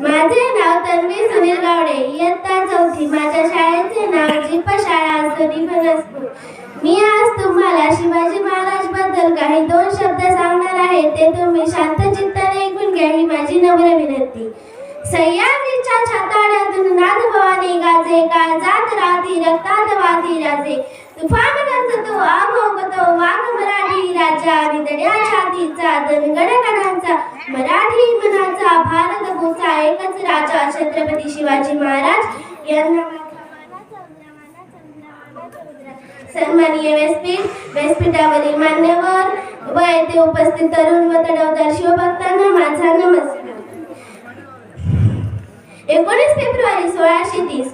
माझे नाव तन्वी सुनील गावडे. इयत्ता चौथी. माझ्या शाळेचे नाव जिप शाळा असोनी असतो मी आज तुम्हाला शिवाजी महाराजबद्दल काही दोन शब्द सांगणार आहे. ते तुम्ही शांत चित्ताने ऐकून घ्या ही माझी नम्र विनंती. सह्याद्रीच्या छाताड्यातून नाद भवानी गाजे काळजात राती रक्तात वाती राजे. तुफान रचतो आभोगतो वाघ मराठी राजा. विदड्या छातीचा धनगड मराठी भारत एकच राजा छत्रपती शिवाजी महाराज यांना सन्माननीय व्यासपीठ व्यासपीठावरील मान्यवर व येथे उपस्थित तरुण व तडवदार शिवभक्तांना माझा नमस्कार. एकोणीस फेब्रुवारी सोळाशे तीस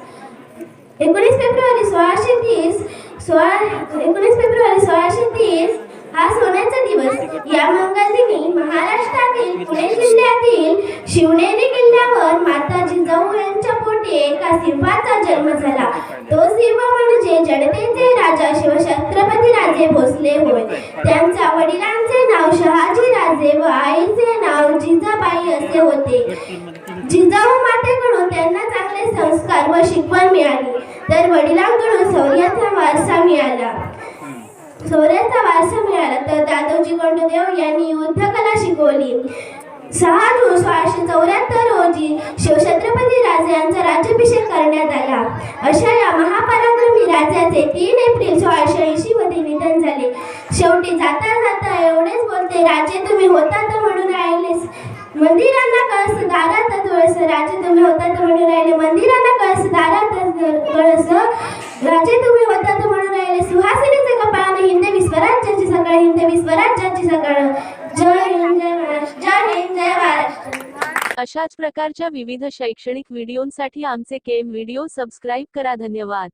एकोणीस फेब्रुवारी सोळाशे तीस सोळा एकोणीस फेब्रुवारी सोळाशे तीस हा सोन्याचा दिवस. या मंगळ पुणे जिल्ह्यातील शिवनेरी किल्ल्यावर माता जिजाऊ यांच्या पोटी एका सिंहाचा जन्म झाला. तो सिंह म्हणजे जडतेचे राजा शिवछत्रपती राजे भोसले होय. त्यांच्या वडिलांचे नाव शहाजी राजे व आईचे नाव जिजाबाई असे होते. जिजाऊ मातेकडून त्यांना चांगले संस्कार व शिकवण मिळाली. तर वडिलांकडून शौर्याचा वारसा मिळाला. शौर्याचा वारसा मिळाला तर दादोजी कोंडदेव यांनी युद्धकला शिकवली. सहा जून सोळाशे चौऱ्याहत्तर रोजी शिवछत्रपती राजे यांचा राज्याभिषेक करण्यात आला. अशा या महापराक्रमी राजाचे तीन एप्रिल सोळाशे ऐंशी मध्ये निधन झाले. शेवटी जाता जाता एवढेच बोलते राजे तुम्ही होता तर म्हणून राहिलेस मंदिरांना कळस दारात तुळस राजे तुम्ही होता तर म्हणून राहिले. मंदिरांना कळस दारात कळस राजे तुम्ही होता तर म्हणून राहिले. सुहासिनी जय हिंद जय महाराष्ट्र जय हिंद जय महाराष्ट्र अशाच प्रकारच्या विविध शैक्षणिक व्हिडिओंसाठी आमचे केम व्हिडिओ सबस्क्राईब करा. धन्यवाद.